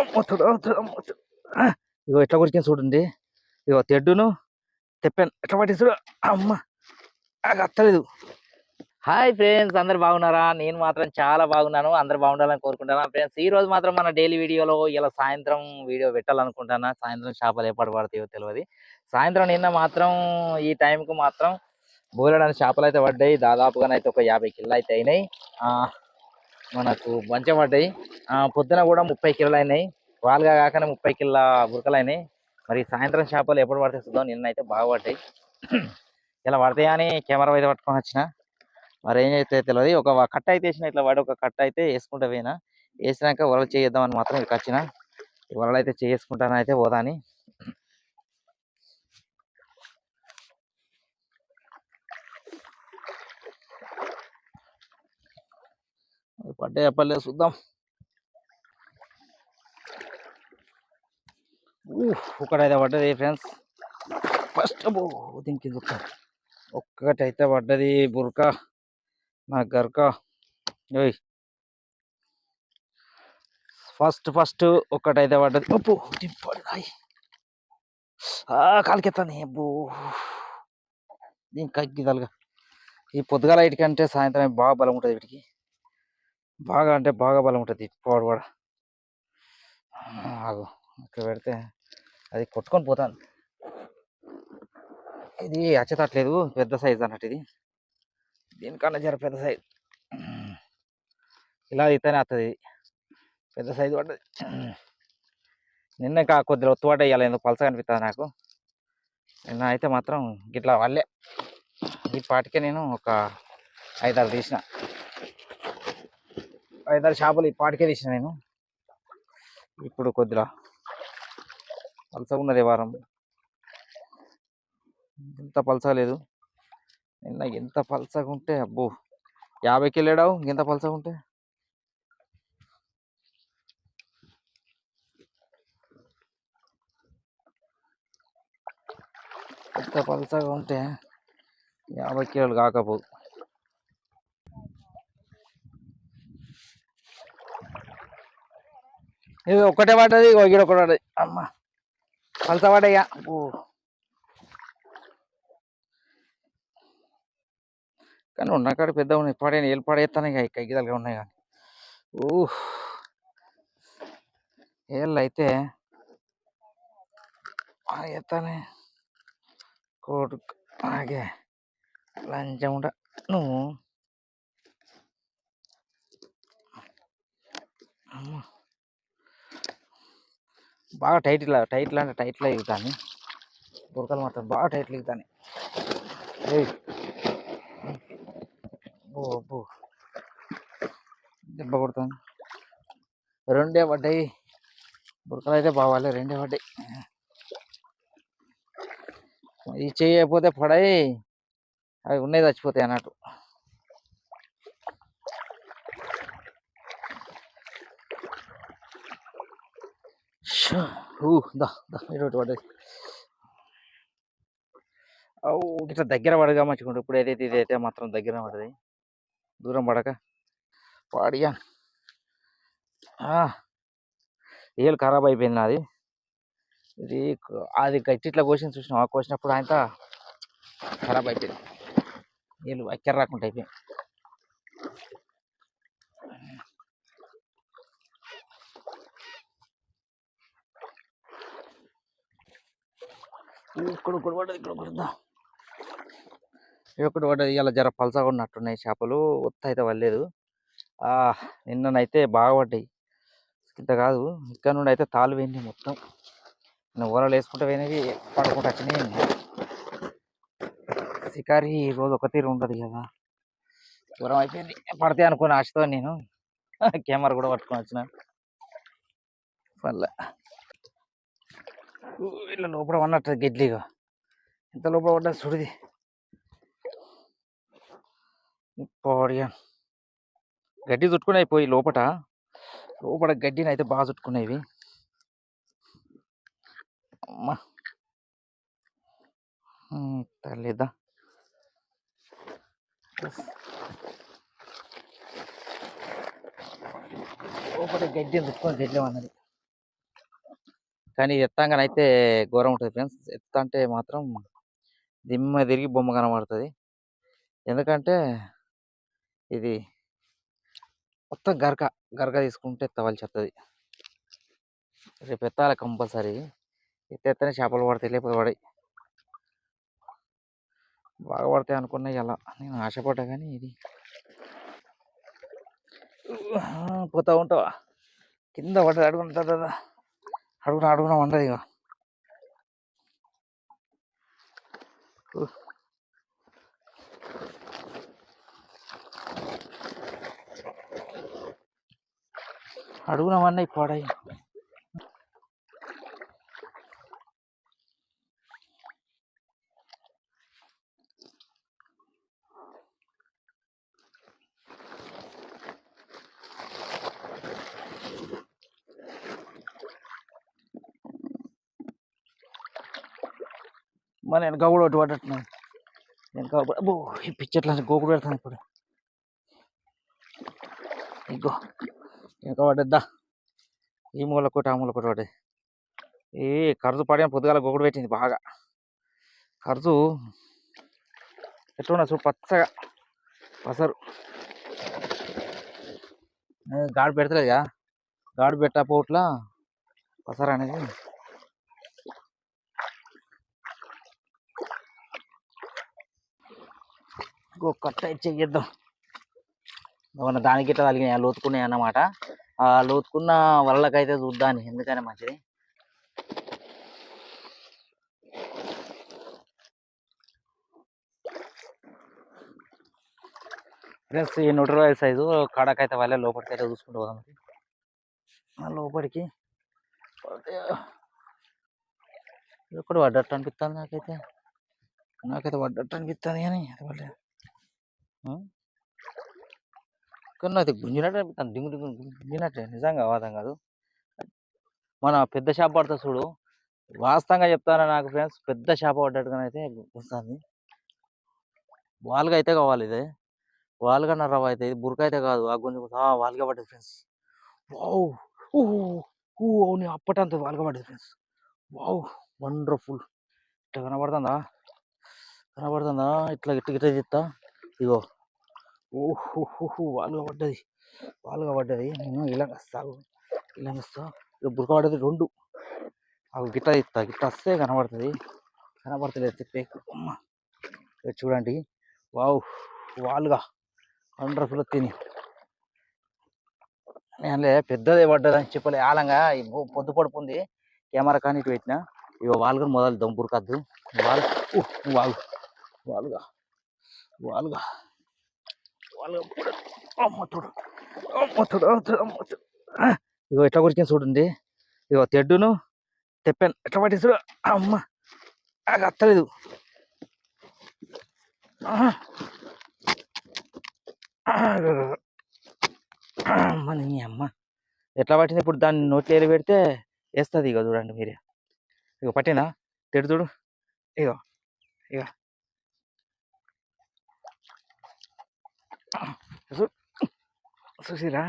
అమ్మొత్తుడు ఇగో ఎట్లా కొరికింది చూడండి. ఇగో తెడ్డును తెప్పాను. ఎట్లా పట్టి అమ్మ నాకు అత్తలేదు. హాయ్ ఫ్రెండ్స్ అందరు బాగున్నారా? నేను మాత్రం చాలా బాగున్నాను. అందరు బాగుండాలని కోరుకుంటున్నాను ఫ్రెండ్స్ ఈ రోజు మాత్రం మన డైలీ వీడియోలో ఇలా సాయంత్రం వీడియో పెట్టాలనుకుంటాను సాయంత్రం చేపలు ఎప్పటి పడతాయో తెలియదు సాయంత్రం నిన్న మాత్రం ఈ టైంకు మాత్రం బోలెడని చేపలు అయితే పడ్డాయి. దాదాపుగానైతే ఒక యాభై కిలో అయితే అయినాయి మనకు మంచిగా పడ్డాయి. పొద్దున కూడా ముప్పై కిలోలు అయినాయి. వాళ్ళగా కాకనే ముప్పై కిలో బురకలు అయినాయి. మరి సాయంత్రం చేపలు ఎప్పుడు పడితే చూద్దాం నిన్న అయితే బాగా పడ్డాయి. ఇలా పడతాయా అని కెమెరా అయితే పట్టుకొని వచ్చిన. మరి ఏం అయితే తెలియదు ఒక కట్ట అయితే వేసిన ఇట్లా వాడి ఒక కట్ట అయితే వేసుకుంటా పోయినా. వేసినాక వరలు చేద్దామని మాత్రం ఇక్కడికి వచ్చిన. వరలు వలలు అయితే పోదా అని. పడ్డాయా అని చెప్పలేదు చూద్దాం. ఒకటైతే పడ్డది ఫ్రెండ్స్. ఫస్ట్ దీనికి ఒక్క ఒక్కటైతే పడ్డది బుర్క నా గర్క. ఓయ్ ఫస్ట్ ఫస్ట్ ఒక్కటైతే పడ్డది. అప్పు దింపడినాయి కాలికెత్తాను. అబ్బో. దీనికి కగ్గిదలుగా. ఈ పొద్దుగాల ఇటుకంటే సాయంత్రం బాగా బలం ఉంటుంది వీటికి. బాగా అంటే బాగా బలం ఉంటుంది పోడు కూడా. ఆగు ఇక్కడ పెడితే అది కొట్టుకొని పోతాను. ఇది అచ్చతట్లేదు పెద్ద సైజ్ అన్నట్టు ఇది. దీనికన్నా జర పెద్ద సైజ్. ఇలా అయితేనే వస్తుంది పెద్ద సైజు పడ్డది. నిన్న ఇంకా కొద్దిగా ఒత్తుబాటు పడ్డ ఇవాళ ఎందుకు పలసగా అనిపిస్తుంది నాకు. నిన్న అయితే మాత్రం గిట్లా వల్లే. ఈ పాటికే నేను ఒక ఐదారు తీసిన. ఐదారు చేపలు ఇప్పటికే పాటికే తీసిన నేను. ఇప్పుడు కొద్దిగా పలసగా ఉన్నది వారం. ఇంత పలస లేదు. నిన్న ఎంత పలసగా ఉంటే అబ్బో! యాభైకి వెళ్ళాడావు? ఎంత పలసగా ఉంటే? ఎంత పలసగా ఉంటే యాభై కిలోలు కాకపోవు ఇది ఒకటే పడ్డది ఇక్కడ ఒకటి పడ్డది. అమ్మ పలస పడ్డాయి ఓ. కానీ ఉన్న కాడ పెద్ద ఉన్నాయి పడేని ఏళ్ళు పడేస్తాను ఇక కగ్గిదలుగా ఉన్నాయి కానీ. ఊహ్. ఏళ్ళు అయితే ఎత్తానే కొడుకు ఆగే. లంచం ఉండ. నువ్వు? అమ్మ. బాగా టైట్ ఇలా అంటే టైట్లో ఎగుతాను బురకలు మాత్రం బాగా టైట్లు ఎగుతాను ఓ అబ్బో దెబ్బ కొడతాను రెండే పడ్డాయి. బురకలు అయితే బావాలి రెండే పడ్డాయి. ఇది చేయకపోతే పడాయి. అవి ఉన్నాయి చచ్చిపోతాయి అన్నట్టు. షో, ఊ, దా దా ఇటు ఇట్లా దగ్గర పడగా మంచిగా ఇప్పుడు ఏదైతే ఇదైతే మాత్రం దగ్గర పడది దూరం పడక. పాడియా ఏళ్ళు ఖరాబ్ అయిపోయింది నాది. ఇది అది గట్టి ఇట్లా కోసిన చూసినాం ఆ కోసినప్పుడు ఆయన ఖరాబ్ అయిపోయింది. ఏళ్ళు అక్కర రాకుండా అయిపోయింది. ఇక్కడ ఒకటి పడ్డది ఇక్కడ ఒకటి దా. పడ్డది ఇలా జర పలసగా ఉన్నట్టున్నాయి చేపలు ఒత్త అయితే వల్లేదు నిన్ననైతే బాగా పడ్డాయి. ఇంత కాదు ఇక్కడ నుండి అయితే తాళ్ళు పోయింది మొత్తం. నేను ఊరలు వేసుకుంటే పోయినవి పడుకుంటూ వచ్చినాయి షికారి ఈ రోజు ఒక తీరు ఉంటుంది కదా. దూరం అయిపోయింది. పడితే అనుకున్న ఆశతో నేను కెమెరా కూడా పట్టుకొని వచ్చిన. మళ్ళీ ఇట్లా లోపల ఉన్నట్టు గడ్లిగా ఎంత లోపల పడ్డా సుడిది పోడియా గడ్డి చుట్టుకునే పోయి లోపట. లోపల గడ్డిని అయితే బాగా చుట్టుకునేవి అమ్మా. తల్లిదా. లోపల గడ్డి చుట్టుకొని గడ్డి అన్నది కానీ ఎత్తంగానైతే ఘోరం ఉంటుంది ఫ్రెండ్స్. ఎత్త అంటే మాత్రం దిమ్మ తిరిగి బొమ్మ కనబడుతుంది. ఎందుకంటే ఇది మొత్తం గరక గరక తీసుకుంటే ఎత్తవలసి వస్తుంది. రేపు ఎత్తాలి కంపల్సరీ. ఎత్తేస్తేనే చేపలు పడతాయి లేకపోతే పడాయి బాగా పడతాయి అనుకున్నాయి ఇలా నేను ఆశపడ్డా కానీ ఇది పోతూ పోతా ఉంటావా? కింద పడ్డది అడుగున. అడుగున అడుగున ఉండదు ఇక అడుగున వన్నాయి పడాయి మన వెనక కూడా ఒకటి పడట్టున్నాను వెనక అబ్బో ఈ పిచ్చట్లా గోకుడు పెడతాను ఇప్పుడు. ఇగో వెనక పడద్దా ఈ మూల ఒకటి ఆ మూల ఒకటి ఏ ఖర్చు పడిన పొద్దుగాల గోకుడు పెట్టింది బాగా. ఖర్చు ఎట్లున్నా చూడు పచ్చగా. పసరు. ఏ, గాడి పెడతలేదుగా? గాడి పెట్టకపోట్ల పసరు అనేది కట్ట చెయ్యొద్దాం. మన దానికి ఇట్లా తగిలినాయి? లోతుకున్నాయి అన్నమాట. ఆ లోతుకున్న వలలకైతే చూద్దాం ఎందుకైనా మంచిది? ప్లస్ ఈ నూట ఇరవై సైజు కాడకైతే వాళ్ళే లోపలికి అయితే చూసుకుంటూ పోదాం. మరి. లోపలికి పోతే ఇక్కడ పడ్డట్టు అనిపిస్తుంది నాకైతే? నాకైతే పడ్డట్టు అనిపిస్తుంది కానీ అది పడలేదు. కానీ అది గుంజినట్టు అనిపిస్తుంది డింగు డింగు గుంజినట్టే. నిజంగా వాదం కాదు. మన పెద్ద షాప్ పడుతుంది చూడు. వాస్తవంగా చెప్తాను నాకు ఫ్రెండ్స్? పెద్ద షాప్ పడ్డట్టుగా అయితే వస్తుంది. వాలుగా అయితే కావాలి ఇది. వాల్గా రవ్వ అయితే ఇది బురక అయితే కాదు. ఆ గుంజు వాల్గా పడ్డది ఫ్రెండ్స్. వావ్! ఊ ఊ అవును అప్పటంత వాల్గా పడ్డది ఫ్రెండ్స్. వావ్! వండర్ఫుల్. ఇట్లా కనబడుతుందా? కనబడుతుందా? ఇట్లా ఇట్లా ఇట్లా చెప్తా ఇగో. ఓహో వాలుగా పడ్డది వాలుగా పడ్డది నేను ఇలా వస్తాను ఇలా వస్తా ఇక బురక పడ్డది రెండు. అవి గిట్ట ఇస్తా గిట్ట వస్తే కనబడుతుంది. కనబడుతుంది తిప్పే అమ్మ. చూడండి. వావ్ వాలుగా. వండర్ఫుల్ తిని. నేనులే పెద్దదే పడ్డది అని చెప్పలే. ఆలంగా పొద్దు పడుపుంది కెమెరా కానీ ఇటు పెట్టిన ఇక వాలుగా మొదలు దమ్ బురకద్దు. వాలు. ఊ, వాలుగా వాలుగా. వాలుగా. అమ్మ చూడు అమ్మ చూడు అమ్మ చూడు, ఇగో ఎట్లా కొరికింది చూడండి. ఇగో తెడ్డును తెప్పాను ఎట్లా పట్టేసాడు అమ్మ నాకు అత్తలేదు. అమ్మ నీ అమ్మ. ఎట్లా పట్టింది? ఇప్పుడు దాన్ని నోట్లో ఏరి పెడితే వేస్తుంది ఇక చూడండి మీరే. ఇగో పట్టిందా? తెడు చూడు. ఇగో ఇగ. చూసిరా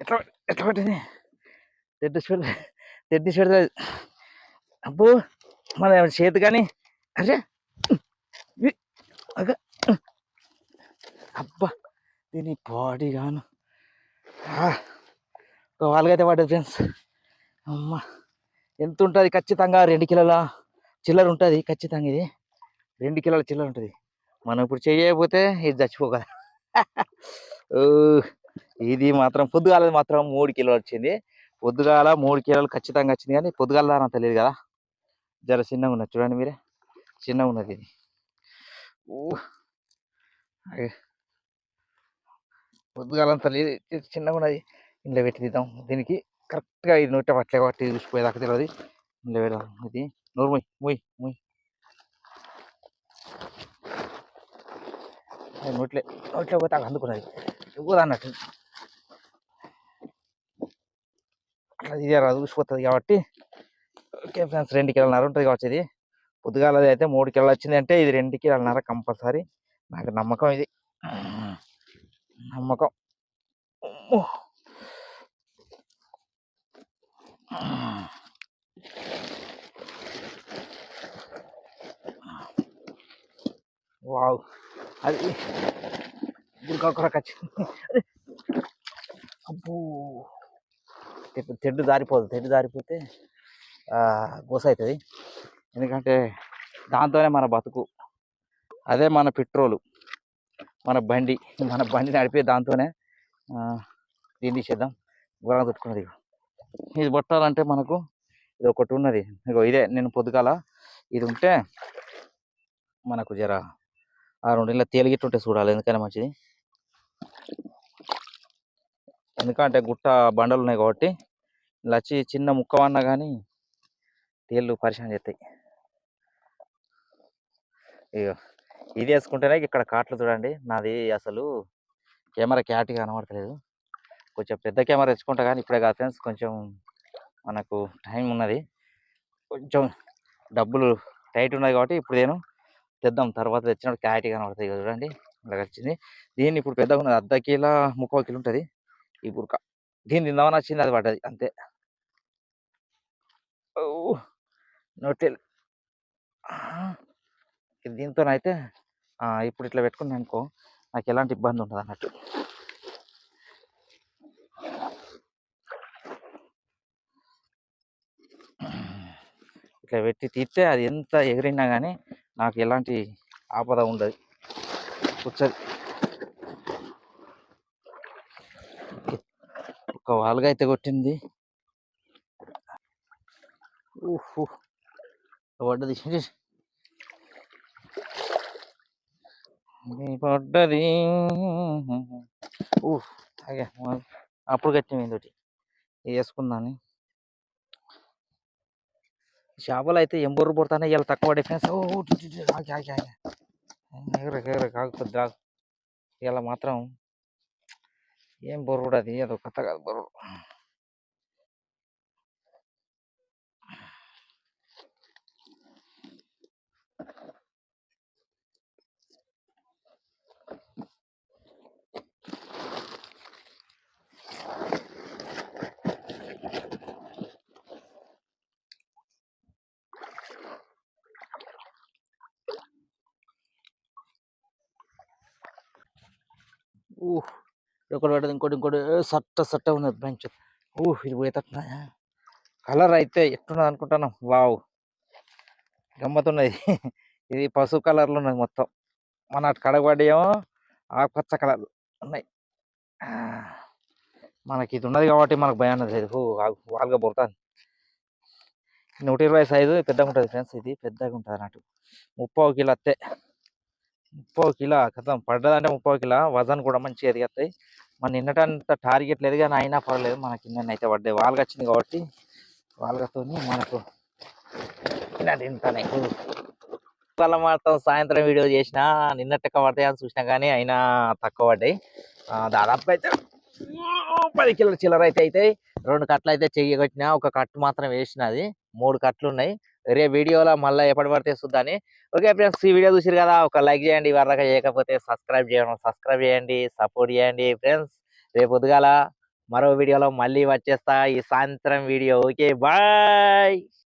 ఎట్లా ఎట్లా పట్టింది తెడ్డు చూడ తెడ్డు చూడలేదు అబ్బో మన చేతి కానీ అరే అగ అబ్బా దీని బాడీ కాను ఒక వాళ్ళకైతే పడ్డది ఫ్రెండ్స్ అమ్మ ఎంత ఉంటుంది ఖచ్చితంగా రెండు కిలోల చిల్లర ఉంటుంది ఖచ్చితంగా ఇది. రెండు కిలోల చిల్లర ఉంటుంది. మనం ఇప్పుడు చేయకపోతే ఇది చచ్చిపోగల ఇది మాత్రం పొద్దుగాల మాత్రం మూడు కిలోలు వచ్చింది. పొద్దుగాల మూడు కిలోలు ఖచ్చితంగా వచ్చింది కానీ పొద్దుగాల నాకు తెలియదు కదా. జర చిన్నగా ఉన్నది చూడండి మీరే. చిన్నగా ఉన్నది ఇది. ఊ, అయ్య. లేదు. చిన్నగా ఉన్నది. ఇంట్లో పెట్టి తీద్దాం దీనికి కరెక్ట్గా ఇది నూట పట్లే పట్టి చూసిపోయేదాకా తెలియదు ఇంట్లో పెడదాం. ఇది నోరు మొయ్ మొయ్ మొయ్. అది నోట్లే నోట్లో పోతే అందుకున్నది. ఎవరు అన్నట్టు? అట్లా రాదు చూసిపోతుంది కాబట్టి. ఓకే ఫ్రెండ్స్ రెండు కిలోన్నర ఉంటుంది కావచ్చు ఇది. పొద్దుగాలది అయితే మూడు కిలోలు వచ్చింది అంటే ఇది రెండు కిలోన్నర కంపల్సరీ. నాకు నమ్మకం ఇది. నమ్మకం. వావ్. అది గురికాకురకు అబ్బో. తెడ్డు తెడ్డు జారిపోదు. తెడ్డు జారిపోతే గోస అవుతుంది. ఎందుకంటే దాంతోనే మన బతుకు. అదే మన పెట్రోలు. మన బండి. మన బండి నడిపే దాంతోనే దీన్ని తీసేద్దాం ఘోరంగా తుట్టుకున్నది ఇది పట్టాలంటే మనకు ఇది ఒకటి ఉన్నది. ఇగో ఇదే నేను పొద్దుగాల ఇది ఉంటే మనకు జర ఆ రెండు ఇలా తేలిగిట్టుంటే చూడాలి. ఎందుకైనా మంచిది. ఎందుకంటే గుట్ట బండలు ఉన్నాయి కాబట్టి ఇలా వచ్చి చిన్న ముక్కవన్నా కానీ తేళ్ళు పరిశాన్ చేస్తాయి. ఇక ఇది వేసుకుంటేనే ఇక్కడ కాట్లు చూడండి. నాది అసలు కెమెరా క్యాట్ కనబడతలేదు. కొంచెం పెద్ద కెమెరా తెచ్చుకుంటా కానీ ఇప్పుడే కాదు ఫ్రెండ్స్ కొంచెం మనకు టైం ఉన్నది. కొంచెం డబ్బులు టైట్ ఉన్నది కాబట్టి ఇప్పుడు నేను తెద్దాం. తర్వాత తెచ్చినప్పుడు క్లారిటీ కనబడుతుంది చూడండి. ఇలా వచ్చింది. దీన్ని ఇప్పుడు పెద్దగా ఉన్నది అర్ధ కిలో ముక్కో కిలో ఉంటుంది. ఈ బురక దీన్ని తిందామని వచ్చింది అది పడ్డది. అంతే. నోటెల్ దీంతోనైతే ఇప్పుడు ఇట్లా పెట్టుకున్నాను అనుకో నాకు ఎలాంటి ఇబ్బంది ఉండదు అన్నట్టు. ఇట్లా పెట్టి తీస్తే అది ఎంత ఎగిరినా కానీ నాకు ఎలాంటి ఆపద ఉండదు. కూర్చొని ఒక వాలుగా అయితే కొట్టింది. ఊహు పడ్డది. పడ్డది ఊ అప్పుడు కట్టింది తోటి వేసుకుందాన్ని చేపలు అయితే ఎంబూరు బొర్రు పడుతున్నాయి ఇలా తక్కువ డిఫెన్స్ ఓ ఆగుతుంది ఇలా మాత్రం ఏం బొర్రు అది అదొక కథ కాదు బొర్రు. ఊహ్ ఒకటి పడ్డది ఇంకోటి ఇంకోటి సట్ట సట్ట ఉన్నది బెంచ్ ఊహ్ ఇది పోయేటట్టున్నాయా కలర్ అయితే ఎట్టున్నది అనుకుంటున్నాం వావ్. గమ్మతున్నది ఇది పసుపు కలర్లో ఉన్నది మొత్తం. మన అటు కడగబడ్డేమో ఆకుపచ్చ కలర్ ఉన్నాయి. ఆ, మనకి ఇది ఉన్నది కాబట్టి మనకు భయం అన్నది లేదు. ఓ, పుడతాను నూట ఇరవై సైజు పెద్దగా ఉంటుంది ఫ్రెండ్స్ ఇది. పెద్దగా ఉంటుంది అన్నట్టు. ముప్పావు కిలో అత్తే. ముప్పో కిలో కథం పడ్డదంటే ముప్పో కిలో వజన్ కూడా మంచిగా ఎదిగతాయి మన నిన్నటంత టార్గెట్ లేదు కానీ అయినా పర్లేదు. మనకి నిన్న అయితే పడ్డాయి. వాళ్ళకి వచ్చింది కాబట్టి వాళ్ళతో మనకు ఇలా తింటానే వాళ్ళ మాత్రం సాయంత్రం వీడియో చేసిన నిన్నట్టుగా పడతాయి అని చూసినా కానీ అయినా తక్కువ పడ్డాయి. దాదాపు అయితే పది కిలోల చిల్లర అయితే అవుతాయి రెండు కట్టలు అయితే చెయ్యగొట్టిన ఒక కట్టు మాత్రం వేసినది మూడు కట్లు ఉన్నాయి. రే వీడియోలో మళ్ళీ ఎప్పటి పడితే చూద్దాని ఓకే ఫ్రెండ్స్ ఈ వీడియో చూసారు కదా ఒక లైక్ చేయండి వరదాకా చేయకపోతే సబ్స్క్రైబ్ చేయడం సబ్స్క్రైబ్ చేయండి సపోర్ట్ చేయండి ఫ్రెండ్స్. రేపు పొద్దుగాల మరో వీడియోలో మళ్ళీ వచ్చేస్తా ఈ సాయంత్రం వీడియో. Okay bye!